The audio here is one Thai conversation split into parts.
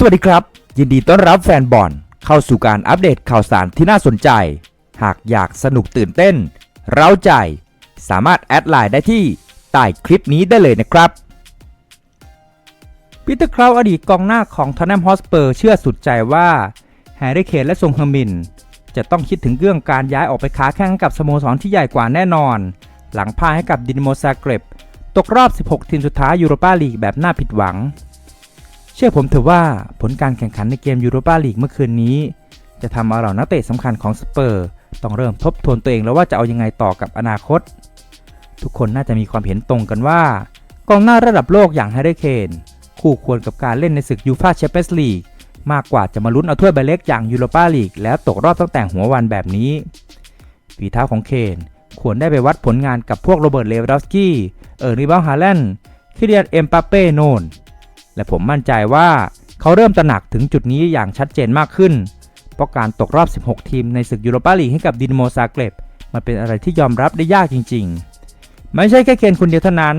สวัสดีครับ ยินดีต้อนรับแฟนบอลเข้าสู่การอัปเดตข่าวสารที่น่าสนใจ หากอยากสนุกตื่นเต้น เร้าใจ สามารถแอดไลน์ได้ที่ใต้คลิปนี้ได้เลยนะครับปีเตอร์คราวอดีตกองหน้าของทอนแนมฮอสเปอร์เชื่อสุดใจว่าแฮร์รี่เคนและซงเฮอร์มิน จะต้องคิดถึงเรื่องการย้ายออกไปค้าแข่งกับสโมสรที่ใหญ่กว่าแน่นอน หลังพ่ายให้กับดินโมซาเกรบตกรอบ 16 ทีมสุดท้ายยูโรปาลีกแบบน่าผิดหวัง เชื่อผมเถอะว่าผลการแข่งขันในเกมยูโรปาลีกเมื่อคืนนี้ จะทำเอาเหล่านักเตะสำคัญของสเปอร์ต้องเริ่มทบทวนตัวเองแล้วว่าจะเอายังไงต่อกับอนาคต ทุกคนน่าจะมีความเห็นตรงกันว่า กองหน้าระดับโลกอย่างแฮร์รี่เคนคู่ควรกับการเล่นในศึกยูฟ่าแชมเปี้ยนส์ลีกมากกว่าจะมาลุ้นเอาถ้วยใบเล็กอย่างยูโรปาลีกแล้วตกรอบตั้งแต่หัววันแบบนี้ฝีเท้าของเคนควรได้ไปวัดผลงานกับพวกโรเบิร์ตเลวานดอฟสกี้เออร์นีบาฮาแลนด์คิเลียนเอ็มปาเป้โนน และผมมั่นใจว่าเขาเริ่มตระหนักถึงจุดนี้อย่างชัดเจนมากขึ้น เพราะการตกรอบ 16 ทีมในศึกยูโรปาลีกให้กับดินโมซาเกรบมันเป็นอะไรที่ยอมรับได้ยากจริง ๆ ไม่ใช่แค่เคนคนเดียวเท่านั้น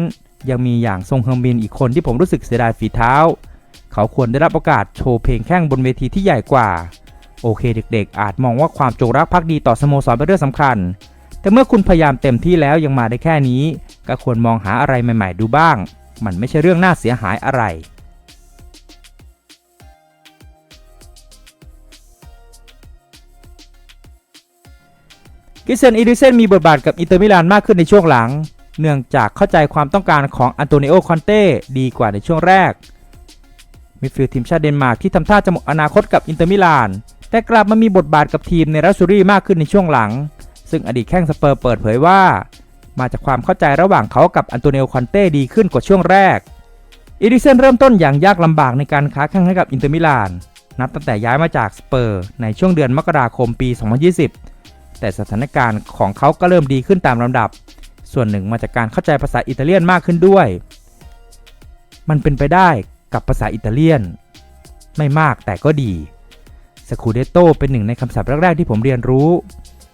ยังมีอย่างทรงเฮอร์มินอีกคนที่ผมรู้สึกเสียดายฝีเท้า เขาควรได้รับโอกาสโชว์เพลงแข้งบนเวทีที่ใหญ่กว่า โอเคเด็กๆ อาจมองว่าความจงรักภักดีต่อสโมสรเป็นเรื่องสำคัญ แต่เมื่อคุณพยายามเต็มที่แล้วยังมาได้แค่นี้ ก็ควรมองหาอะไรใหม่ ๆ ดูบ้าง มันไม่ใช่เรื่องน่าเสียหายอะไร กิเซนอีริเซนมีบทบาทกับอินเตอร์มิลานมากขึ้นในช่วงหลัง เนื่องจากเข้าใจความต้องการของอันโตนิโอคอนเต้ดีกว่าในช่วงแรกมิดฟิลด์ทีมชาติเดนมาร์กที่ทำท่าจะหมดอนาคตกับอินเตอร์มิลาน แต่กลับมามีบทบาทกับทีมในรัสซูรี่มากขึ้นในช่วงหลัง ซึ่งอดีตแข้งสเปอร์เปิดเผยว่า มาจากความเข้าใจระหว่างเขากับอันโตนิโอคอนเต้ดีขึ้นกว่าช่วงแรกอีริเซนเริ่มต้นอย่างยากลำบากในการค้าแข่งให้กับอินเตอร์มิลาน นับตั้งแต่ย้ายมาจากสเปอร์ในช่วงเดือนมกราคมปี 2020 แต่สถานการณ์ของเขาก็เริ่มดีขึ้นตามลำดับ ส่วนหนึ่งมาจากการเข้าใจภาษาอิตาเลียนมากขึ้นด้วย มันเป็นไปได้กับภาษาอิตาเลียน ไม่มากแต่ก็ดีสคูเดโตเป็นหนึ่งในคำศัพท์แรกๆที่ผมเรียนรู้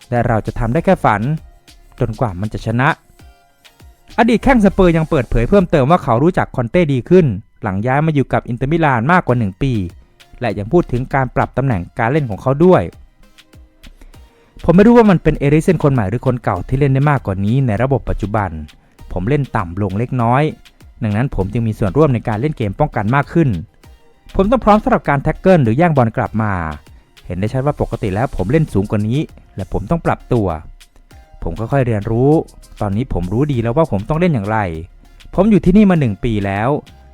และเราจะทำได้แค่ฝัน จนกว่ามันจะชนะ อดีตแข้งสเปอร์ยังเปิดเผยเพิ่มเติมว่าเขารู้จักคอนเต้ดีขึ้น หลังย้ายมาอยู่กับอินเตอร์มิลานมากกว่า 1 ปี และยังพูดถึงการปรับตำแหน่งการเล่นของเขาด้วย ผมไม่รู้ว่ามันเป็นเอริเซนคนใหม่หรือคนเก่าที่เล่นได้มากกว่านี้ในระบบปัจจุบัน ผมเล่นต่ำลงเล็กน้อย ดังนั้นผมจึงมีส่วนร่วมในการเล่นเกมป้องกันมากขึ้น ผมต้องพร้อมสำหรับการแท็กเกิลหรือแย่งบอลกลับมา เห็นได้ชัดว่าปกติแล้วผมเล่นสูงกว่านี้ และผมต้องปรับตัว ผมค่อยๆเรียนรู้ ตอนนี้ผมรู้ดีแล้วว่าผมต้องเล่นอย่างไร ผมอยู่ที่นี่มา 1 ปีแล้ว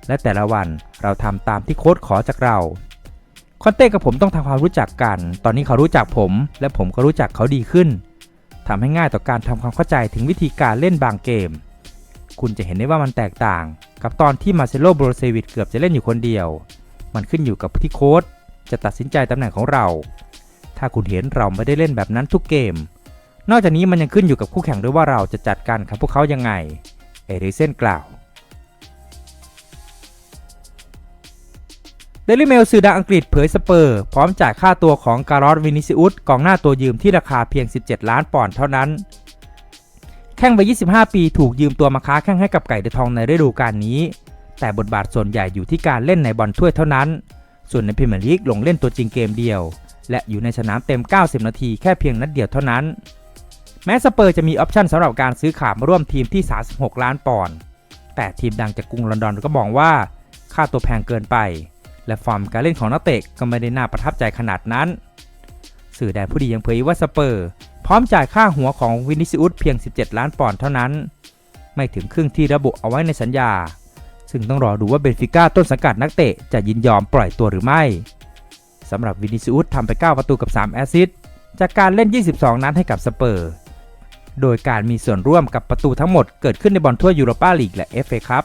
และแต่ละวันเราทำตามที่โค้ชขอจากเรา คอนเต้กับผมต้องทำความรู้จักกัน ตอนนี้เขารู้จักผม และผมก็รู้จักเขาดีขึ้นทำให้ง่ายต่อการทำความเข้าใจถึงวิธีการเล่นบางเกม คุณจะเห็นได้ว่ามันแตกต่าง กับตอนที่มาเซโลโบรเซวิตเกือบจะเล่นอยู่คนเดียว มันขึ้นอยู่กับที่โค้ชจะตัดสินใจตำแหน่งของเรา ถ้าคุณเห็นเราไม่ได้เล่นแบบนั้นทุกเกม นอกจากนี้มันยังขึ้นอยู่กับคู่แข่งด้วยว่าเราจะจัดการกับพวกเขายังไง เอริเซนกล่าว เดลิเมลสื่อดังอังกฤษเผยสเปอร์ พร้อมจ่ายค่าตัวของการอสวินิซิอุสกองหน้าตัวยืมที่ราคาเพียง 17 ล้านปอนด์เท่านั้น แข้งวัย 25 ปีถูกยืมตัวมาค้าแข้งให้กับไก่เดอะทองในฤดูกาลนี้ แต่บทบาทส่วนใหญ่อยู่ที่การเล่นในบอลถ้วยเท่านั้น ส่วนในพรีเมียร์ลีกลงเล่นตัวจริงเกมเดียว และอยู่ในสนามเต็ม 90 นาทีแค่เพียงนัดเดียวเท่านั้น แม้สเปอร์จะมีออปชั่นสำหรับการซื้อขาดมาร่วมทีมที่ 36 ล้านปอนด์แต่ทีมดังจากกรุงลอนดอนก็มองว่าค่าตัวแพงเกินไป และฟอร์มการเล่นของนักเตะก็ไม่ได้น่าประทับใจขนาดนั้น สื่อแดนผู้ดียังเผยว่าสเปอร์ พร้อมจ่ายค่าหัวของวินิซิอุสเพียง 17 ล้านปอนด์เท่านั้น ไม่ถึงครึ่งที่ระบุเอาไว้ในสัญญา ซึ่งต้องรอดูว่าเบนฟิก้าต้นสังกัดนักเตะจะยินยอมปล่อยตัวหรือไม่สำหรับวินิซิอุสทำไป 9 ประตูกับ 3 แอสซิสต์จากการเล่น 22 นัดให้กับสเปอร์ โดยการมีส่วนร่วมกับประตูทั้งหมดเกิดขึ้นในบอลถ้วยูโรปาลีกและ FA คัพ